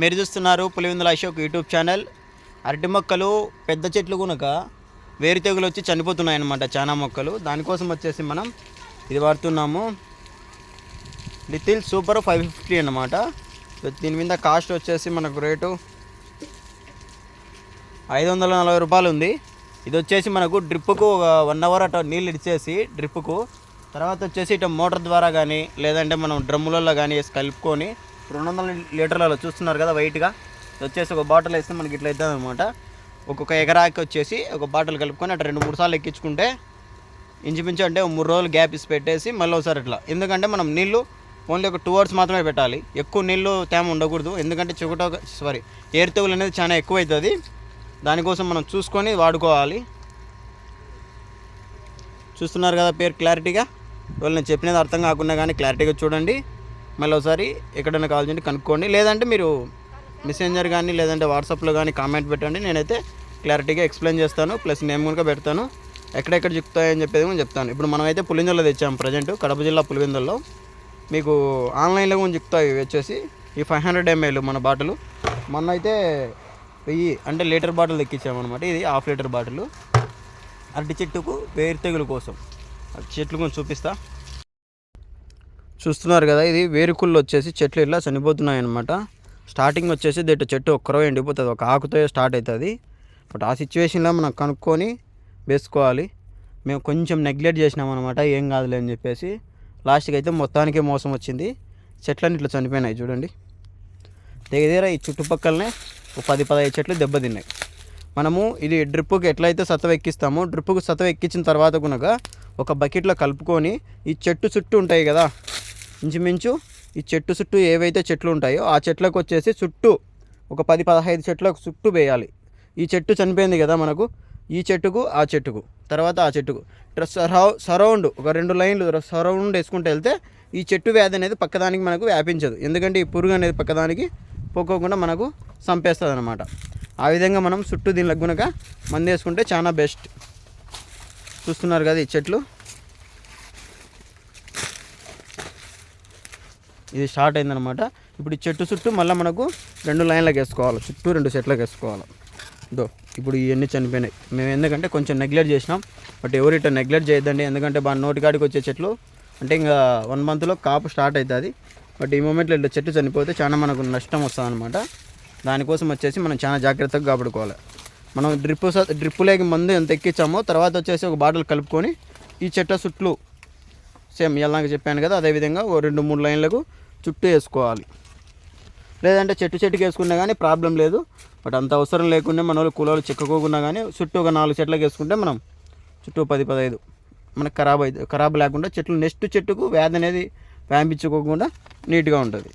మీరు చూస్తున్నారు Pulivendula Ashok YouTube channel. అరటి మొక్కలు పెద్ద చెట్లు కనుక వేరు తెగులు వచ్చి చనిపోతున్నాయి అన్నమాట చాలా మొక్కలు. దానికోసం వచ్చేసి మనం ఇది వాడుతున్నాము. లిథిల్ సూపర్ ఫైవ్ ఫిఫ్టీ అనమాట దీని మీద కాస్ట్ వచ్చేసి మనకు రేటు ఐదు వందల నలభై రూపాయలు ఉంది. ఇది వచ్చేసి మనకు డ్రిప్పుకు ఒక వన్ అవర్ అటు నీళ్ళు ఇచ్చేసి డ్రిప్పుకు. తర్వాత వచ్చేసి ఇటు మోటార్ ద్వారా కానీ లేదంటే మనం డ్రమ్ములలో కానీ వేసి కలుపుకొని రెండు వందల లీటర్లలో చూస్తున్నారు కదా వైట్గా. వచ్చేసి ఒక బాటిల్ వేస్తే మనకి ఇట్లా అవుతుంది అనమాట ఒక్కొక్క ఎకరాకి వచ్చేసి ఒక బాటిల్ కలుపుకొని అట్లా రెండు మూడు సార్లు ఎక్కించుకుంటే ఇంచుమించు అంటే మూడు రోజులు గ్యాప్ ఇస్ పెట్టేసి మళ్ళీ ఒకసారి ఇట్లా ఎందుకంటే మనం నీళ్ళు ఓన్లీ ఒక టూ అవర్స్ మాత్రమే పెట్టాలి. ఎక్కువ నీళ్ళు తేమ ఉండకూడదు. ఎందుకంటే చిగుట సారీ ఎయిర్ తెగులు అనేది చాలా ఎక్కువ అవుతుంది దానికోసం మనం చూసుకొని వాడుకోవాలి. చూస్తున్నారు కదా పేరు క్లారిటీగా? వాళ్ళు నేను చెప్పినది అర్థం కాకుండా కానీ క్లారిటీగా చూడండి. మళ్ళీ ఒకసారి ఎక్కడైనా కావాల్సింటే కనుక్కోండి. లేదంటే మీరు మెసెంజర్ కానీ లేదంటే వాట్సాప్లో కానీ కామెంట్ పెట్టండి. నేనైతే క్లారిటీగా ఎక్స్ప్లెయిన్ చేస్తాను ప్లస్ నేమ్ కనుక పెడతాను. ఎక్కడెక్కడ చిక్కుతాయని చెప్పేది కూడా చెప్తాను. ఇప్పుడు మనమైతే పులివెందులో తెచ్చాము ప్రజెంట్ కడప జిల్లా పులివెందుల్లో. మీకు ఆన్లైన్లో కూడా చిక్కుతాయి ఇవి వచ్చేసి. ఈ ఫైవ్ హండ్రెడ్ ఎంఎల్ మన బాటిల్. మొన్న అయితే వెయ్యి అంటే లీటర్ బాటిల్ ఎక్కించామన్నమాట ఇది హాఫ్ లీటర్ బాటిల్. అరటి చెట్టుకు వేరు తెగులు కోసం. అరటి చెట్లు కొంచెం చూపిస్తా. చూస్తున్నారు కదా ఇది వేరుకుళ్ళు వచ్చేసి చెట్లు ఇలా చనిపోతున్నాయి అనమాట స్టార్టింగ్ వచ్చేసి దీంట్లో చెట్టు ఒక్కరవే ఎండిపోతుంది. ఒక ఆకుతో స్టార్ట్ అవుతుంది బట్ ఆ సిచ్యువేషన్లో మనం కనుక్కొని వేసుకోవాలి. మేము కొంచెం నెగ్లెక్ట్ చేసినాం అనమాట ఏం కాదులే అని చెప్పేసి. లాస్ట్కి అయితే మొత్తానికే మోసం వచ్చింది. చెట్లన్నీ ఇట్లా చనిపోయినాయి చూడండి. దగ్గర దగ్గర ఈ చుట్టుపక్కలనే ఒక పది పదహైదు చెట్లు దెబ్బతిన్నాయి. మనము ఇది డ్రిప్పుకి ఎట్లయితే సతవ ఎక్కిస్తామో డ్రిప్పుకు సతవ ఎక్కించిన తర్వాత కనుక ఒక బకెట్లో కలుపుకొని ఈ చెట్టు చుట్టూ ఉంటాయి కదా ఇంచుమించు ఈ చెట్టు చుట్టూ ఏవైతే చెట్లు ఉంటాయో ఆ చెట్లకు వచ్చేసి చుట్టూ ఒక పది పదహైదు చెట్లకు చుట్టూ వేయాలి. ఈ చెట్టు చనిపోయింది కదా మనకు ఈ చెట్టుకు ఆ చెట్టుకు తర్వాత ఆ చెట్టుకు. ఇట్లా సరౌ సరౌండ్ ఒక రెండు లైన్లు సరౌండ్ వేసుకుంటూ వెళ్తే ఈ చెట్టు వ్యాధి అనేది పక్కదానికి మనకు వ్యాపించదు. ఎందుకంటే ఈ పురుగు అనేది పక్కదానికి పోకోకుండా మనకు చంపేస్తుంది అనమాట ఆ విధంగా మనం చుట్టూ దీనిలో గునక మందేసుకుంటే చాలా బెస్ట్. చూస్తున్నారు కదా ఈ చెట్లు. ఇది స్టార్ట్ అయిందనమాట. ఇప్పుడు ఈ చెట్టు చుట్టూ మళ్ళీ మనకు రెండు లైన్లకు వేసుకోవాలి. చుట్టూ రెండు సెట్లకు వేసుకోవాలి. దో ఇప్పుడు ఇవన్నీ చనిపోయినాయి. మేము ఎందుకంటే కొంచెం నెగ్లెక్ట్ చేసినాం. బట్ ఎవరు ఇట్లా నెగ్లెక్ట్ చేయొద్దండి. ఎందుకంటే బాగా నోటికాడికి వచ్చే చెట్లు అంటే ఇంకా వన్ మంత్లో కాపు స్టార్ట్ అవుతుంది బట్ ఈ మూమెంట్లో ఇట్లా చెట్టు చనిపోతే చాలా మనకు నష్టం వస్తుంది అనమాట దానికోసం వచ్చేసి మనం చాలా జాగ్రత్తగా కాపాడుకోవాలి. మనం డ్రిప్ డ్రిప్పులేకి మందు ఎంత ఎక్కించామో తర్వాత వచ్చేసి ఒక బాటిల్ కలుపుకొని ఈ చెట్టు చుట్టూ సేమ్ ఎలాగ చెప్పాను కదా అదేవిధంగా ఓ రెండు మూడు లైన్లకు చుట్టూ వేసుకోవాలి. లేదంటే చెట్టు చెట్టుకి వేసుకున్నా కానీ ప్రాబ్లం లేదు. బట్ అంత అవసరం లేకుండా మన వాళ్ళు కులాలు చిక్కకోకుండా కానీ చుట్టూ ఒక నాలుగు చెట్లకు వేసుకుంటే మనం చుట్టూ పది పదహైదు మనకు ఖరాబ్ అయితే ఖరాబ్ లేకుండా చెట్లు నెక్స్ట్ చెట్టుకు వ్యాధి అనేది వ్యాపించుకోకుండా నీట్గా ఉంటుంది.